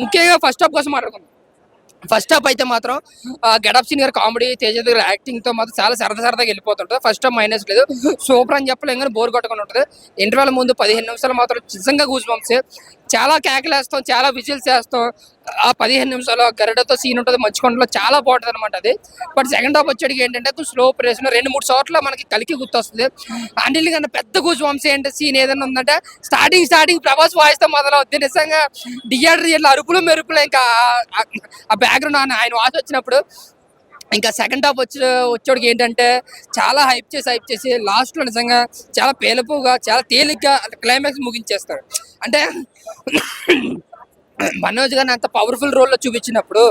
ముఖ్యంగా first half కోసం మాట్లాడుకుందాం. ఫస్ట్ హాఫ్ అయితే మాత్రం గెటప్ సీన్ గారి కామెడీ తేజ దగ్గర యాక్టింగ్తో మాత్రం చాలా సరదా సరదాగా వెళ్ళిపోతుంటుంది. ఫస్ట్ హాఫ్ మైనస్ లేదు. సూపర్ అని చెప్పలేం కానీ బోర్ కొట్టకుండా ఉంటుంది. ఇంటర్వెల్ ముందు పదిహేను నిమిషాలు మాత్రం నిజంగా గూజ్ బంప్స్ చాలా కేకలేస్తాం చాలా విజిల్స్ చేస్తాం ఆ పదిహేను నిమిషాలు గరడతో సీన్ ఉంటుంది మర్చికొండలో చాలా బాగుంటుంది అనమాట అది. బట్ సెకండ్ హాఫ్ వచ్చేటికి ఏంటంటే స్లో ప్రేషన్ రెండు మూడు చోట్ల మనకి కలికి గుర్తొస్తుంది. అంటిల్ కన్నా పెద్ద గూజ్ ఏంటి సీన్ ఏదైనా ఉందంటే స్టార్టింగ్ స్టార్టింగ్ ప్రభాస్ వాయిస్తే మొదలవుద్ది. నిజంగా థియేటర్ ఇట్లా అరుపులు మెరుపులు ఇంకా ఆ- బ్యాక్గ్రౌండ్ ఆయన వాయిస్ వచ్చినప్పుడు ఇంకా సెకండ్ హాఫ్ వచ్చి వచ్చేటికి ఏంటంటే చాలా హైప్ చేసి హైప్ చేసి లాస్ట్లో నిజంగా చాలా పేలపుగా చాలా తేలిగ్గా క్లైమాక్స్ ముగించేస్తాడు అంటే మనోజ్ గారిని అంత పవర్ఫుల్ రోల్లో చూపించినప్పుడు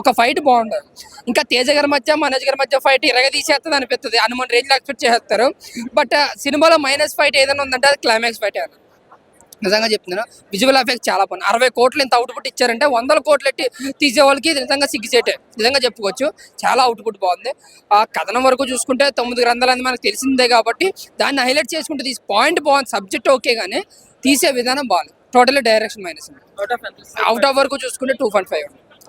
ఒక ఫైట్ బాగుండదు. ఇంకా తేజ గారి మధ్య మనోజ్ గారి మధ్య ఫైట్ ఇరగదీసేస్తుంది అనిపిస్తుంది హనుమాన్ రేంజ్లో ఎక్స్పెక్ట్ చేస్తారు బట్ సినిమాలో మైనస్ ఫైట్ ఏదైనా ఉందంటే అది క్లైమాక్స్ ఫైట్ అని నిజంగా చెప్తున్నాను విజువల్ ఎఫెక్ట్ చాలా బాగుంది అరవై కోట్లు ఇంత అవుట్పుట్ ఇచ్చారంటే వందల కోట్లు ఎట్టి తీసే వాళ్ళకి ఇది నిజంగా సిగ్గుచేటే. నిజంగా చెప్పుకోవచ్చు. చాలా అవుట్పుట్ బాగుంది. ఆ కథనం వరకు చూసుకుంటే తొమ్మిది గ్రంథాలు అనేది మనకు తెలిసిందే కాబట్టి దాన్ని హైలైట్ చేసుకుంటే తీసి పాయింట్ బాగుంది. సబ్జెక్ట్ ఓకే కానీ తీసే విధానం బాగుంది. Total direction minus out of వరకు చూసుకుంటే టూ పాయింట్ ఫైవ్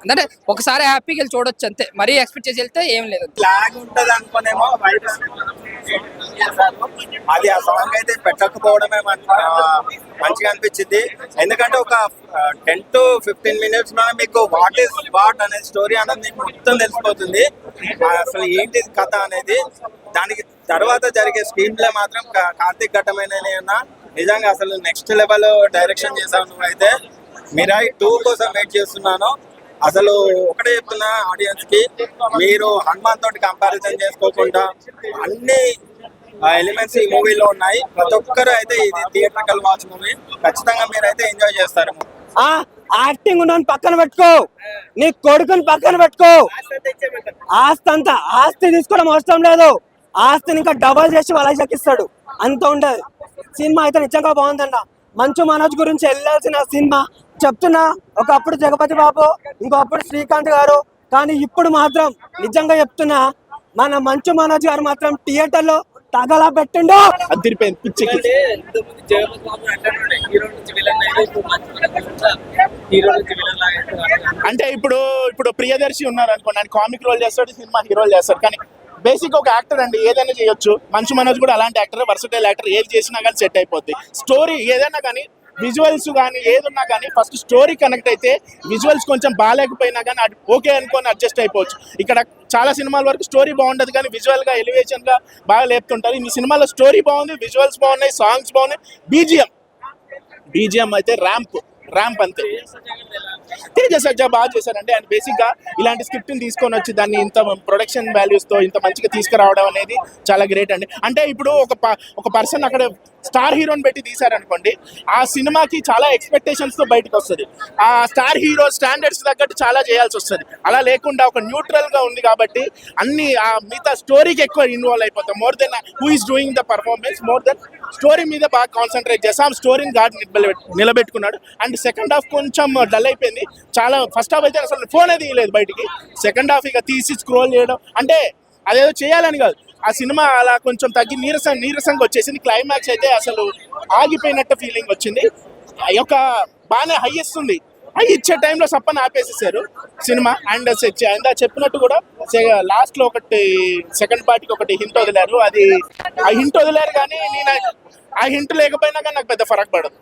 అంటే ఒకసారి హ్యాపీగా వెళ్ళి చూడొచ్చు అంతే. మరీ ఎక్స్పెక్ట్ చేసి వెళ్తే ఏం లేదు. అది ఆ సాంగ్ అయితే పెట్టకపోవడమే మన- మంచిగా అనిపించింది. ఎందుకంటే ఒక టెన్ టు ఫిఫ్టీన్ మినిట్స్లో మీకు వాట్ ఈస్ వాట్ అనే స్టోరీ అనేది మీకు మొత్తం తెలిసిపోతుంది. అసలు ఏంటి కథ అనేది. దానికి తర్వాత జరిగే స్క్రీన్ ప్లే మాత్రం కార్తీక్ ఘట్టమైన నిజంగా అసలు నెక్స్ట్ లెవెల్ డైరెక్షన్ చేసావు నువ్వైతే. మిరాయి టూ కోసం వెయిట్ చేస్తున్నాను. అసలు ఒకటే చెప్తున్నా ఆడియన్స్కి మీరు హనుమాన్ తోటి కంపారిజన్ చేసుకోకుండా అన్ని ఎలిమెంట్స్ ఈ మూవీలో ఉన్నాయి. ప్రతి ఒక్కరు అయితే ఇది థియేటర్ వాచ్ మూవీ ఖచ్చితంగా మీరైతే ఎంజాయ్ చేస్తారు. ఆ యాక్టింగ్ ఉన్నాను పక్కన పెట్టుకో. నీ కొడుకుని పక్కన పెట్టుకో. ఆస్తి అంతా ఆస్తి తీసుకోవడం అవసరం లేదు. ఆస్తిని ఇంకా డబల్ చేసి వాళ్ళకి చెక్కిస్తాడు అంత ఉండదు. సినిమా అయితే నిజంగా బాగుందంట మంచు మనోజ్ గురించి వెళ్ళాల్సిన సినిమా. చెప్తున్నా ఒకప్పుడు జగపతి బాబు ఇంకొప్పుడు శ్రీకాంత్ గారు. కానీ ఇప్పుడు మాత్రం నిజంగా చెప్తున్నా మన మంచు మనోజ్ గారు మాత్రం థియేటర్లో తగలా పెట్టిండు. అంటే ఇప్పుడు ఇప్పుడు ప్రియదర్శి ఉన్నారు అనుకోండి కామిక్ రోల్ చేస్తాడు సినిమా హీరోలు చేస్తాడు. కానీ బేసిక్ ఒక యాక్టర్ అండి ఏదైనా చేయొచ్చు. మంచు మనోజ్ కూడా అలాంటి యాక్టర్ వర్సటైల్ యాక్టర్ ఏది చేసినా కానీ సెట్ అయిపోద్ది. స్టోరీ ఏదైనా కానీ విజువల్స్ కానీ ఏదున్నా కానీ ఫస్ట్ స్టోరీ కనెక్ట్ అయితే విజువల్స్ కొంచెం బాగాలేకపోయినా కానీ అది ఓకే అనుకొని అడ్జస్ట్ అయిపోవచ్చు. ఇక్కడ చాలా సినిమాల వరకు స్టోరీ బాగుండదు కానీ విజువల్గా ఎలివేషన్గా బాగా లేపుతుంటారు. ఈ సినిమాలో స్టోరీ బాగుంది విజువల్స్ బాగున్నాయి సాంగ్స్ బాగున్నాయి. బీజిఎం. బీజిఎం అయితే ర్యాంప్ ర్యాంప్ అంతే. తేజ సజ్జా బాగా చేశారండి. అండ్ బేసిక్గా ఇలాంటి స్క్రిప్ట్ని తీసుకొని వచ్చి దాన్ని ఇంత ప్రొడక్షన్ వాల్యూస్తో ఇంత మంచిగా తీసుకురావడం అనేది చాలా గ్రేట్ అండి. అంటే ఇప్పుడు ఒక ప- ఒక పర్సన్ అక్కడ స్టార్ హీరోని పెట్టి తీశారనుకోండి ఆ సినిమాకి చాలా ఎక్స్పెక్టేషన్స్తో బయటకు వస్తుంది. ఆ స్టార్ హీరో స్టాండర్డ్స్ తగ్గట్టు చాలా చేయాల్సి వస్తుంది. అలా లేకుండా ఒక న్యూట్రల్గా ఉంది కాబట్టి అన్ని ఆ మిగతా స్టోరీకి ఎక్కువ ఇన్వాల్వ్ అయిపోతాం. More than who is doing the performance more than story మీద బాగా కాన్సన్ట్రేట్ చేసాం స్టోరీని గాడ్ నిలబెట్టుకున్నాడు. అండ్ సెకండ్ హాఫ్ కొంచెం డల్ అయిపోయింది. చాలా ఫస్ట్ హాఫ్ అయితే అసలు ఫోనే తీయలేదు బయటికి. సెకండ్ హాఫ్ ఇక తీసి స్క్రోల్ చేయడం. అంటే అదేదో చేయాలని కాదు. ఆ సినిమా అలా కొంచెం తగ్గి నీరసం నీరసంగా వచ్చేసింది. క్లైమాక్స్ అయితే అసలు ఆగిపోయినట్టు ఫీలింగ్ వచ్చింది. ఆ యొక్క బాగానే హై ఇస్తుంది హై ఇచ్చే టైంలో సప్పని ఆపేసేసారు సినిమా. అండ్ ఇందా చెప్పినట్టు కూడా లాస్ట్లో ఒకటి సెకండ్ పార్టీకి ఒకటి హింట్ వదిలారు. అది ఆ హింట్ వదిలారు కానీ నేను ఆ హింట్ లేకపోయినా కానీ నాకు పెద్ద ఫరక్ పడదు.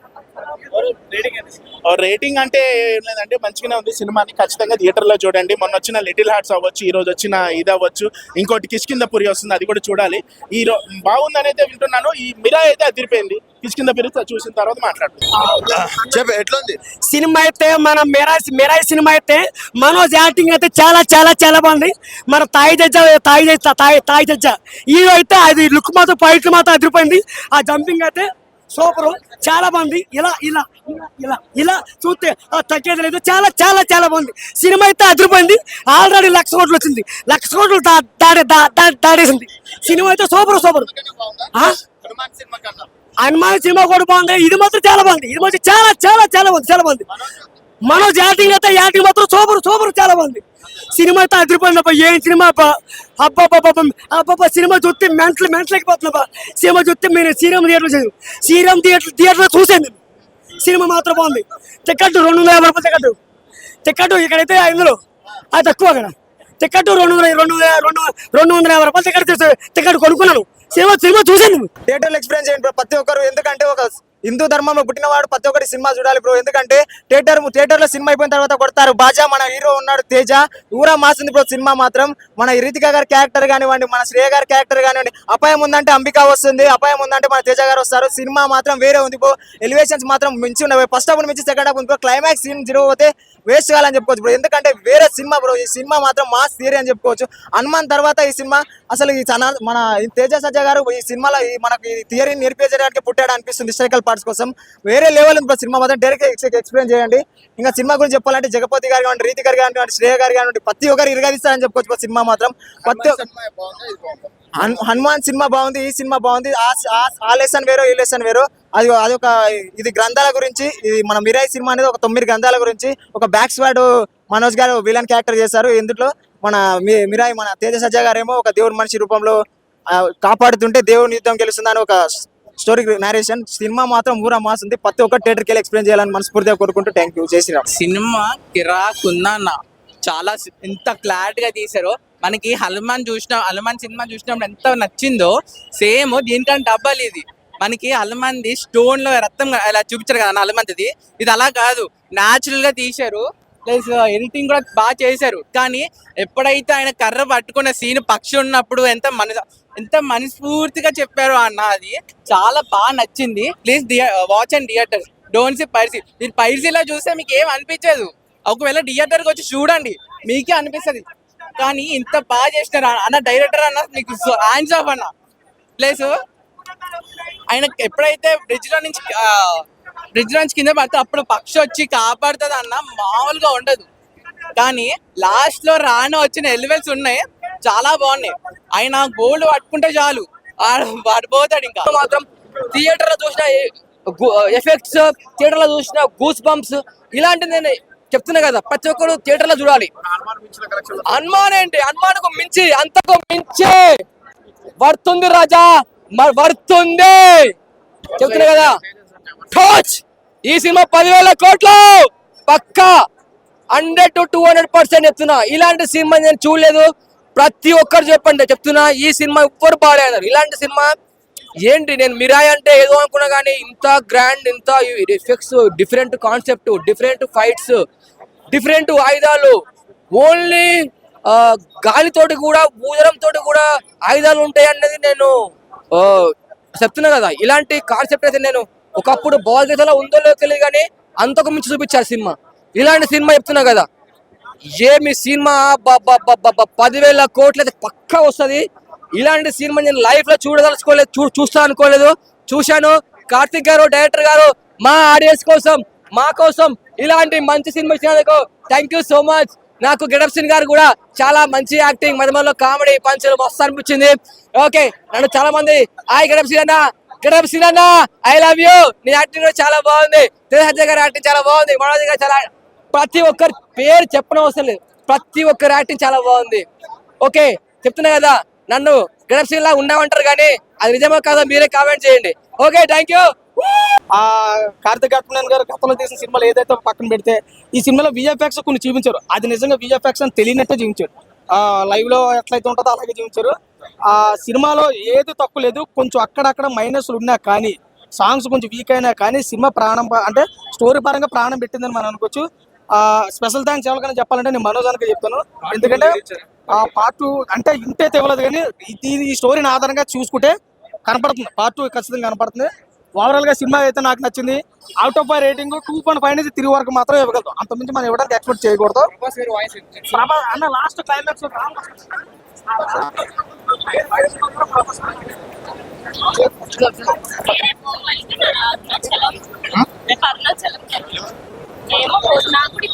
రేటింగ్ అంటే ఏం లేదంటే మంచిగానే ఉంది సినిమాని. ఖచ్చితంగా థియేటర్లో చూడండి. మొన్న వచ్చిన లిటిల్ హార్ట్స్ అవ్వచ్చు ఈ రోజు వచ్చిన ఇది అవ్వచ్చు ఇంకోటి కిష్కింద పురి వస్తుంది అది కూడా చూడాలి. ఈ రో బాగుందని అయితే వింటున్నాను. ఈ మిరా అయితే అదిరిపోయింది. కిష్కిందపురి చూసిన తర్వాత మాట్లాడుతున్నాను చెప్పు ఎట్లుంది? సినిమా అయితే మన మెరాయి మెరాయి సినిమా అయితే మనోజ్ యాక్టింగ్ అయితే చాలా చాలా చాలా బాగుంది. మన తాయి జడ్జ తాయి జడ్జ తాయి తాయి జడ్జ హీరో అయితే అది లుక్ మాత్రం పైట్లు మాత్రం అదిరిపోయింది. ఆ జంపింగ్ అయితే సూపర్. చాలా బాగుంది. ఇలా ఇలా ఇలా, ఇలా ఇలా చూస్తే ఆ తగ్గేది లేదు. చాలా చాలా చాలా బాగుంది. సినిమా అయితే అదిరిపోయింది. ఆల్రెడీ లక్ష కోట్లు వచ్చింది. లక్ష కోట్లు దాడే దా- దా- దాడేసింది. సినిమా అయితే సూపర్ సూపర్. హనుమాన్ సినిమా కూడా బాగుంది. ఇది మాత్రం చాలా బాగుంది. ఇది మాత్రం చాలా చాలా చాలా బాగుంది. చాలా బాగుంది. మనోజ్ యాక్టింగ్ అయితే యాక్టింగ్ మాత్రం సూపర్ సూపర్ చాలా బాగుంది. సినిమా అయితే ఏం సినిమా అబ్బా? అబ్బా అబ్బా సినిమా చూస్తే మెంటల్ మెంటల్ సినిమా చూస్తే నేను Sriram theatre Sriram theatre theatre చూసాను సినిమా మాత్రం బాగుంది. టికెట్ రెండు వందల యాభై రూపాయలు టికెట్. టికెట్ ఇక్కడైతే ఐదులో అది తక్కువ అక్కడ టికెట్ రెండు వందల రెండు వందల రెండు రెండు వందల యాభై రూపాయలు టికెట్ టికెట్ కొనుక్కున్నాను. సినిమా సినిమా చూసాను థియేటర్లో ఎక్స్పీరియన్స్ చేయండి ప్రతి ఒక్కరు ఎందుకంటే ఒక హిందూ ధర్మంలో పుట్టినవాడు ప్రతి ఒక్కటి సినిమా చూడాలి బ్రో. ఎందుకంటే థియేటర్ థియేటర్లో సినిమా అయిపోయిన తర్వాత కొడతారు. బాజా మన హీరో ఉన్నాడు తేజ. ఊరా మాసింది బ్రో సినిమా మాత్రం. మన రితిక గారి క్యారెక్టర్ కానివ్వండి మన శ్రేయ గారి క్యారెక్టర్ కానివ్వండి అపాయం ఉందంటే అంబిక వస్తుంది అపాయం ఉందంటే మన తేజ గారు వస్తారు. సినిమా మాత్రం వేరే ఉంది బ్రో. ఎలివేషన్స్ మాత్రం మించి ఉన్నాయి. ఫస్ట్ హాఫ్ మించి సెకండ్ హాఫ్ ఉంది బ్రో. క్లైమాక్స్ సీన్ జీరో పోతే వేస్ట్ కావాలని చెప్పుకోవచ్చు బ్రో. ఎందుకంటే వేరే సినిమా బ్రో. ఈ సినిమా మాత్రం మాస్ థియరీ అని చెప్పుకోవచ్చు. హనుమాన్ తర్వాత ఈ సినిమా అసలు ఈ మన ఈ తేజ సజ్జ గారు ఈ సినిమాలో ఈ మనకి థియరీని నేర్పించడానికి పుట్టాడు అనిపిస్తుంది. హిస్టారికల్ పార్ట్స్ కోసం వేరే లెవెల్ ఉంది సినిమా మాత్రం. డైరెక్ట్ ఎక్స్ప్లెయిన్ చేయండి. ఇంకా సినిమా గురించి చెప్పాలంటే జగపతి గారు కానివ్వండి రీతి గారు కానివ్వండి శ్రేయ గారు కానివ్వండి ప్రతి ఒక్కరు ఇరగదిస్తారని చెప్పుకోవచ్చు సినిమా మాత్రం. ప్రతి హను- హనుమాన్ సినిమా బాగుంది ఈ సినిమా బాగుంది. ఆ లెసన్ వేరో ఈ లెసన్ వేరో. అది అది ఒక ఇది గ్రంథాల గురించి ఇది మన మిరాయి సినిమా అనేది ఒక తొమ్మిది గ్రంథాల గురించి ఒక బ్యాక్ స్వాడ్ మనోజ్ గారు విలన్ క్యారెక్టర్ చేశారు. ఇందులో మన మిరాయి మన తేజ సజ్జ గారేమో ఒక దేవుడి మనిషి రూపంలో కాపాడుతుంటే దేవుని యుద్ధం గెలుస్తుందని ఒక స్టోరీ నేరేషన్ సినిమా మాత్రం ఊరా మాస్ ఉంది. ప్రతి ఒక్క థియేటర్కి వెళ్ళి ఎక్స్ప్లెయిన్ చేయాలని మనస్ఫూర్తిగా కోరుకుంటూ థ్యాంక్ యూ జై సినిమా కిరాక్ చాలా ఎంత క్లారిటీగా తీసారో మనకి హనుమాన్ చూసిన హనుమాన్ సినిమా చూసినప్పుడు ఎంత నచ్చిందో సేమ్ దీనికంటే డబ్బాలు ఇది. మనకి హనుమాన్ది స్టోన్లో రక్తం అలా చూపించారు కదా హనుమంతిది ఇది అలా కాదు. న్యాచురల్గా తీశారు. ప్లస్ ఎడిటింగ్ కూడా బాగా చేశారు. కానీ ఎప్పుడైతే ఆయన కర్ర పట్టుకున్న సీన్ పక్షి ఉన్నప్పుడు ఎంత మన ఎంత మనస్ఫూర్తిగా చెప్పారు అన్న అది చాలా బాగా నచ్చింది. Please watch and theatre don't see piracy మీరు పైర్సీలో చూస్తే మీకు ఏం అనిపించదు. ఒకవేళ థియేటర్కి వచ్చి చూడండి మీకే అనిపిస్తుంది. కానీ ఇంత బాగా చేసినారు అన్న- డైరెక్టర్ అన్న మీకు హ్యాండ్స్ ఆఫ్ అన్న. ప్లస్ ఆయన ఎప్పుడైతే బ్రిడ్జ్లో నుంచి బ్రిడ్జ్ నుంచి కింద పడితే అప్పుడు పక్షి వచ్చి కాపాడుతుంది అన్న మామూలుగా ఉండదు. కానీ లాస్ట్లో రాను వచ్చిన ఎలివెల్స్ ఉన్నాయి. చాలా బాగున్నాయి. ఆయన గోల్డ్ పట్టుకుంటే చాలు. పడిపోతాడు వాడు పోతాడు ఇంకా మాత్రం థియేటర్లో చూసిన ఎఫెక్ట్స్ థియేటర్లో చూసిన గూస్ బంప్స్ ఇలాంటివి నేను చెప్తున్నా కదా ప్రతి ఒక్కరు థియేటర్లో చూడాలి. హనుమాన్ ఏంటి? హనుమాన్కు మించి అంతకు మించి వర్తుంది రాజా. మ- వర్తుంది. చెప్తున్నా కదా. టచ్ ఈ సినిమా పదివేల కోట్లు! పక్కా! Hundred to two hundred percent చెప్తున్నా. ఇలాంటి సినిమా నేను చూడలేదు. ప్రతి ఒక్కరు చెప్పండి చెప్తున్నా. ఈ సినిమా ఎవ్వరు బాగాలేదు ఇలాంటి సినిమా ఏంటి? నేను మిరాయి అంటే ఏదో అనుకున్నా కానీ ఇంత గ్రాండ్ ఇంత effects different concept different fights different ఆయుధాలు. ఓన్లీ గాలితోటి కూడా తోటి కూడా ఆయుధాలు ఉంటాయి అన్నది నేను చెప్తున్నా కదా. ఇలాంటి కాన్సెప్ట్ అయితే నేను ఒకప్పుడు భగవద్గీతలో ఉందో లేదో తెలియదు కానీ అంతకు మించి చూపించారు సినిమా. ఇలాంటి సినిమా చెప్తున్నా కదా. ఏమి సినిమా పదివేల కోట్లు అయితే పక్కా వస్తుంది. ఇలాంటి సినిమా నేను లైఫ్లో చూడదలుచుకోలేదు చూ చూస్తా అనుకోలేదు. చూశాను. కార్తిక్ గారు డైరెక్టర్ గారు మా ఆడియన్స్ కోసం మా కోసం ఇలాంటి మంచి సినిమా ఇచ్చినందుకు థ్యాంక్ యూ సో మచ్ నాకు గెడప్ సింగ్ గారు కూడా చాలా మంచి యాక్టింగ్ మధ్య మధ్యలో కామెడీ పంచులు మస్తు అనిపించింది. ఓకే నన్ను చాలా మంది హాయ్ గెడప్ సింగ్ అన్న గడప సింగ్ ఐ లవ్ యూ నీ యాక్టింగ్ కూడా చాలా బాగుంది. తేజ గారి యాక్టింగ్ చాలా బాగుంది. మనోజ్ గారు చాలా ప్రతి ఒక్కరి పేరు చెప్పడం అవసరం లేదు. ప్రతి ఒక్కరి యాక్టింగ్ చాలా బాగుంది. ఓకే చెప్తున్నా కదా నన్ను గడప సింగ్ ఉన్నామంటారు కానీ అది నిజమో కాదో మీరే కామెంట్ చేయండి. ఓకే థ్యాంక్ యూ ఆ కార్తిక్ అట్మన్ గారు గతంలో తీసిన సినిమాలు ఏదైతే పక్కన పెడితే ఈ సినిమాలో విఎఫ్ఎక్స్ కొన్ని చూపించారు. అది నిజంగా విఎఫ్ఎక్స్ అని తెలియనట్టే చూపించారు. ఆ లైవ్లో ఎట్లయితే ఉంటుందో అలాగే చూపించారు. ఆ సినిమాలో ఏది తక్కువ లేదు కొంచెం అక్కడక్కడ మైనస్లు ఉన్నా కానీ సాంగ్స్ కొంచెం వీక్ అయినా కానీ సినిమా ప్రాణం అంటే స్టోరీ పరంగా ప్రాణం పెట్టిందని మనం అనుకోవచ్చు. ఆ స్పెషల్ థ్యాంక్స్ ఎవరికైనా చెప్పాలంటే నేను మనోజానికి చెప్తాను. ఎందుకంటే ఆ పార్ట్ టూ అంటే ఇంతే తెవలేదు కానీ ఈ స్టోరీని ఆధారంగా చూసుకుంటే కనపడుతుంది. పార్ట్ టూ ఖచ్చితంగా కనపడుతుంది. ఓవరాల్గా సినిమా అయితే నాకు నచ్చింది. Out of five rating two point five నుంచి తిరిగి వరకు మాత్రం ఇవ్వగలుగుతాం. అంత మించి మనం ఇవ్వడానికి ఎక్స్పెక్ట్ చేయకూడదు. అన్న లాస్ట్ క్లైమాక్స్ నాకు కూడా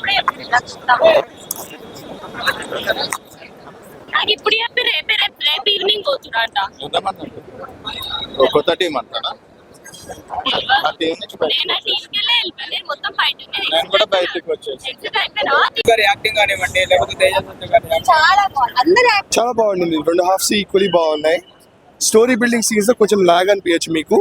ఇప్పుడే చెప్పి రేపే రేపు రేపు ఈవినింగ్ పోతున్నా కొత్త టీం అంటారా నేను కూడా బయటికి చాలా బాగుంది. అందరూ చాలా బాగుండింది రెండు హాఫ్స్ ఈక్వలీ బాగున్నాయి. స్టోరీ బిల్డింగ్ సీన్స్లో కొంచెం లాగ్ అనిపించచ్చు మీకు.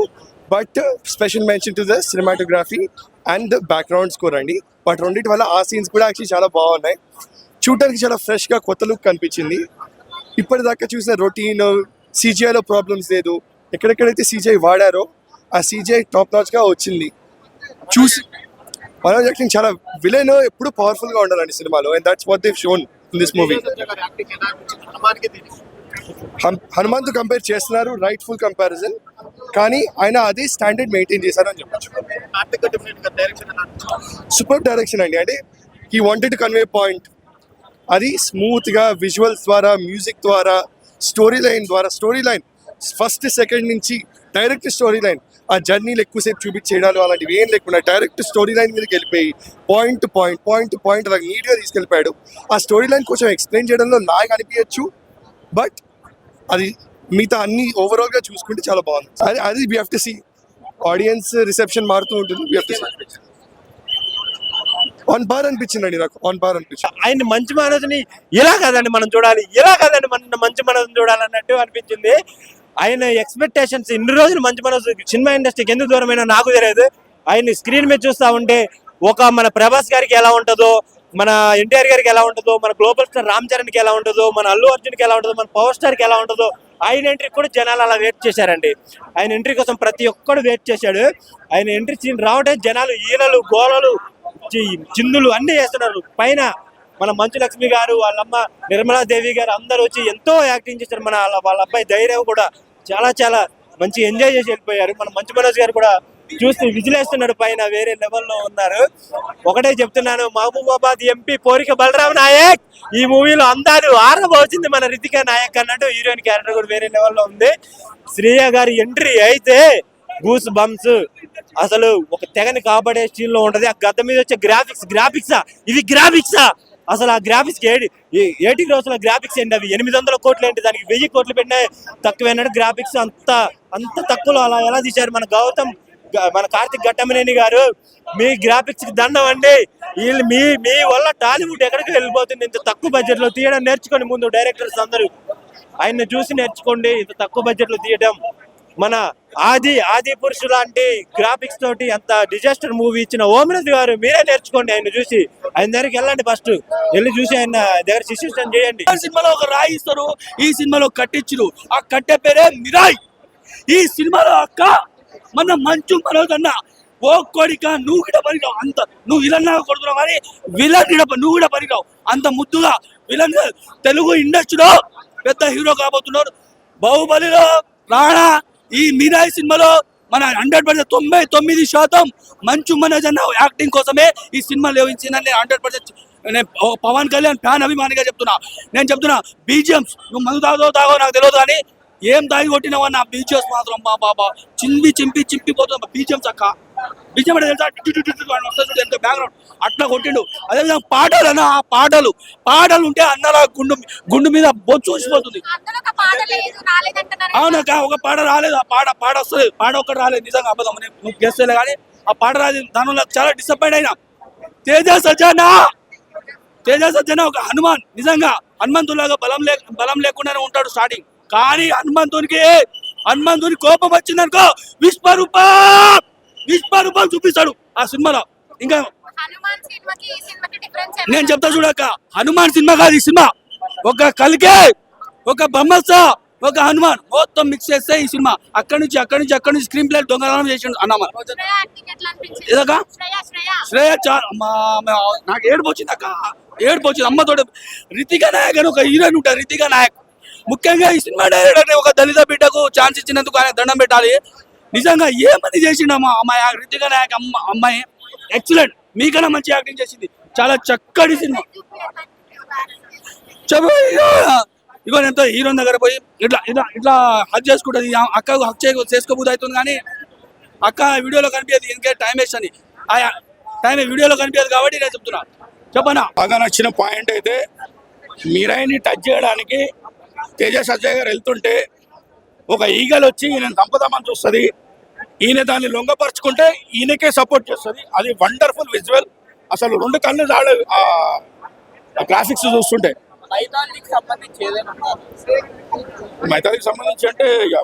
But special mention to the cinematography and the background score అండి. బట్ రెండింటి వల్ల ఆ సీన్స్ కూడా యాక్చువల్లీ చాలా బాగున్నాయి. చూడటానికి చాలా ఫ్రెష్గా కొత్త లుక్ కనిపించింది. ఇప్పటిదాకా చూసిన రొటీన్ సీజీఐలో ప్రాబ్లమ్స్ లేదు. ఎక్కడెక్కడైతే సీజీఐ వాడారో ఆ సీజీఐ టాప్ నాచ్గా వచ్చింది. చూసి మనోజ్ యాక్టింగ్ చాలా విలన్ ఎప్పుడు పవర్ఫుల్గా ఉండాలండి సినిమాలో. And that's what they've shown in this movie Hanumanth compare చేస్తున్నారు రైట్ ఫుల్ కంపారిజన్ కానీ ఆయన అదే స్టాండర్డ్ మెయింటైన్ చేశారని చెప్పొచ్చు. సూపర్ డైరెక్షన్ అండి. అంటే హీ వాంటెడ్ కన్వే పాయింట్ అది స్మూత్గా విజువల్స్ ద్వారా మ్యూజిక్ ద్వారా స్టోరీ లైన్ ద్వారా స్టోరీ లైన్ ఫస్ట్ సెకండ్ నుంచి డైరెక్ట్ స్టోరీ లైన్ ఆ జర్నీలు ఎక్కువసేపు చూపించేయడాలు అలాంటివి ఏం లేకుండా డైరెక్ట్ స్టోరీ లైన్ మీదకి వెళ్ళిపోయి point to point point to point అలా నీట్గా తీసుకెళ్ళిపోయాడు. ఆ స్టోరీ లైన్ కొంచెం ఎక్స్ప్లెయిన్ చేయడంలో నాకు అనిపించచ్చు బట్ అది మిగతా అన్ని ఓవరాల్గా చూసుకుంటే చాలా బాగుంది. అది అది we have to see audience reception మారుతూ ఉంటుంది. We have to on bar అనిపించిందండి నాకు. ఆన్ బార్ అనిపించింది. ఆయన మంచి మనసుని ఇలా కాదండి మనం చూడాలి ఇలా కాదండి మన మంచి మనసుని చూడాలన్నట్టు అనిపించింది. ఆయన ఎక్స్పెక్టేషన్స్ ఇన్ని రోజులు మంచి మనసు సినిమా ఇండస్ట్రీకి ఎందుకు దూరమైనా నాకు తెలియదు. ఆయన స్క్రీన్ మీద చూస్తా ఉంటే ఒక మన ప్రభాస్ గారికి ఎలా ఉంటుందో మన ఎన్టీఆర్ గారికి ఎలా ఉంటుందో మన గ్లోబల్ స్టార్ రామ్ చరణ్కి ఎలా ఉంటుందో మన అల్లు అర్జున్కి ఎలా ఉంటుందో మన పవర్ స్టార్కి ఎలా ఉంటుందో ఆయన ఎంట్రీ కూడా జనాలు అలా వెయిట్ చేశారండి. ఆయన ఎంట్రీ కోసం ప్రతి ఒక్కడు వెయిట్ చేశాడు. ఆయన ఎంట్రీ సీన్ రావటే జనాలు ఈలలు గోలలు చిందులు అన్ని చేస్తున్నారు పైన మన మంచు లక్ష్మి గారు వాళ్ళమ్మ నిర్మలా దేవి గారు అందరూ వచ్చి ఎంతో యాక్టింగ్ చేశారు. మన వాళ్ళ అబ్బాయి ధైర్యం కూడా చాలా చాలా మంచి ఎంజాయ్ చేసి వెళ్ళిపోయారు. మన మంచు మనోజ్ గారు కూడా చూస్తూ విజిలేస్తున్నాడు పైన వేరే లెవెల్లో ఉన్నారు. ఒకటే చెప్తున్నాను మహబూబాబాద్ ఎంపీ పోరిక బలరాం నాయక్ ఈ మూవీలో అందాలు ఆరబోచింది మన రితికా నాయక్ అన్నట్టు హీరోయిన్ క్యారెక్టర్ కూడా వేరే లెవెల్లో ఉంది. శ్రేయ గారి ఎంట్రీ అయితే గూస్ బంప్స్ అసలు ఒక తెగని కాపాడే స్టీల్లో ఉంటది. ఆ గద్ద మీద వచ్చే గ్రాఫిక్స్ గ్రాఫిక్సా ఇది గ్రాఫిక్సా అసలు ఆ గ్రాఫిక్స్ ఏడి ఏటి రోజుల గ్రాఫిక్స్ ఏంటి అవి? ఎనిమిది వందల కోట్లు ఏంటి? దానికి వెయ్యి కోట్లు పెట్టినా తక్కువైనట్టు గ్రాఫిక్స్ అంత అంత తక్కువలో అలా ఎలా తీశారు? మన గౌతమ్ మన కార్తిక్ ఘట్టమనేని గారు మీ గ్రాఫిక్స్కి దండం అండి. వీళ్ళు మీ మీ వల్ల టాలీవుడ్ ఎక్కడికి వెళ్ళిపోతుంది? ఇంత తక్కువ బడ్జెట్లో తీయడం నేర్చుకోండి ముందు డైరెక్టర్స్ అందరూ. ఆయన్ని చూసి నేర్చుకోండి ఇంత తక్కువ బడ్జెట్లో తీయడం. మన ఆది ఆది పురుషు లాంటి గ్రాఫిక్స్ తోటి అంత డిజాస్టర్ మూవీ ఇచ్చిన ఓమరథ్ గారు మీరే నేర్చుకోండి ఆయన చూసి. ఆయన దగ్గరికి వెళ్ళండి ఫస్ట్ వెళ్ళి చూసి ఆయన దగ్గర శిష్యం చేయండి. సినిమాలో ఒక రాయి ఇస్తారు. ఈ సినిమాలో కట్టించరు ఆ కట్టే పేరే మిరాయ్. ఈ సినిమాలో అక్క మన మంచు మనోజ్ అన్న ఓ కోడిక నువ్వు కూడా పరిగావు అంత నువ్వు విలన్ కొడుతున్నావు కానీ విలన్ కూడా నువ్వు కూడా పరిగావు అంత ముద్దుగా విలన్ తెలుగు ఇండస్ట్రీలో పెద్ద హీరో కాబోతున్నాడు. బాహుబలిలో రాణా ఈ మీనాయి సినిమాలో మన హండ్రెడ్ పర్సెంట్ తొంభై తొమ్మిది శాతం మంచు మనోజ్ అన్న యాక్టింగ్ కోసమే ఈ సినిమా లేవించిందని నేను హండ్రెడ్ పర్సెంట్ నేను పవన్ కళ్యాణ్ ఫ్యాన్ అభిమానిగా చెప్తున్నా. నేను చెప్తున్నా బీజిఎంస్ నువ్వు మందు తాగో తాగో నాకు తెలియదు కానీ ఏం తాగి కొట్టినావా నా బీజిఎస్ మాత్రం? బా బాబా చింపి చింపి చింపిపోతున్నా బీజిఎంస్ అక్క. బీజిఎం అంటే తెలుసా? వస్తుంది ఎంత బ్యాక్గ్రౌండ్ అట్లా కొట్టిండు. అదేవిధంగా పాటలు అన్న ఆ పాటలు. పాటలు ఉంటే అన్నలా గుండు గుండు మీద బొచ్చు రాలేదంటున్నారు అవునక్క ఒక పాట రాలేదు ఆ పాట పాట వస్తుంది పాట ఒక్కటి రాలేదు. నిజంగా అబద్ధం. నేను గెస్తలే కానీ ఆ పాట రాలేదు. దానివల్ల చాలా డిసప్పాయింట్ అయినా. తేజ సజ్జనా! తేజ సజ్జన ఒక హనుమాన్. నిజంగా హనుమంతులాగా బలం లే బలం లేకుండానే ఉంటాడు స్టార్టింగ్ కానీ హనుమంతునికి హనుమంతుని కోపం వచ్చిందనుకో విశ్వరూపం విశ్వరూపం చూపిస్తాడు ఆ సినిమాలో. ఇంకా నేను చెప్తా చూడక్క హనుమాన్ సినిమా కాదు ఈ సినిమా. ఒక కలికే ఒక బ్రహ్మస్త ఒక హనుమాన్ మొత్తం మిక్స్ చేస్తే ఈ సినిమా. అక్కడి నుంచి అక్కడి నుంచి అక్కడి నుంచి స్క్రీన్ ప్లే దొంగతనం చేసిండు అన్నమా ఏదక్క? శ్రేయ నాకు ఏడుపు వచ్చింది అక్క. ఏడుపు వచ్చింది అమ్మతోటి. రితికా నాయక్ అని ఒక హీరోయిన్ ఉంటారు రితికా నాయక్. ముఖ్యంగా ఈ సినిమా డైరెక్టర్ ఒక దళిత బిడ్డకు ఛాన్స్ ఇచ్చినందుకు ఆయన దండం పెట్టాలి. నిజంగా ఏమని చేసిండు అమ్మ? అమ్మాయి రితిక నాయక్ అమ్మ అమ్మాయి ఎక్సలెంట్ మీకన్నా మంచి యాక్టింగ్ చేసింది. చాలా చక్కటి సినిమా. చెప్పు ఇగో ఇగో నేను హీరోయిన్ దగ్గర పోయి ఇట్లా ఇట్లా ఇట్లా హక్ చేసుకుంటుంది. అక్కకు హక్ చేయ చేసుకోబోదు అవుతుంది కానీ అక్క వీడియోలో కనిపించదు. ఇంకే టైం వేస్ట్ అని. టైం వీడియోలో కనిపించదు కాబట్టి నేను చెప్తున్నా. చెప్పనా? బాగా నచ్చిన పాయింట్ అయితే మీరైని టచ్ చేయడానికి తేజస్ అజయ్ గారు వెళ్తుంటే ఒక ఈగల్ వచ్చి ఈయన చంపుదామని చూస్తుంది. ఈయన దాన్ని లొంగపరుచుకుంటే ఈయనకే సపోర్ట్ చేస్తుంది. అది వండర్ఫుల్ విజువల్. అసలు రెండు కళ్ళు ఆ గ్రాఫిక్స్ చూస్తుంటే. మైథాలికి సంబంధించి అంటే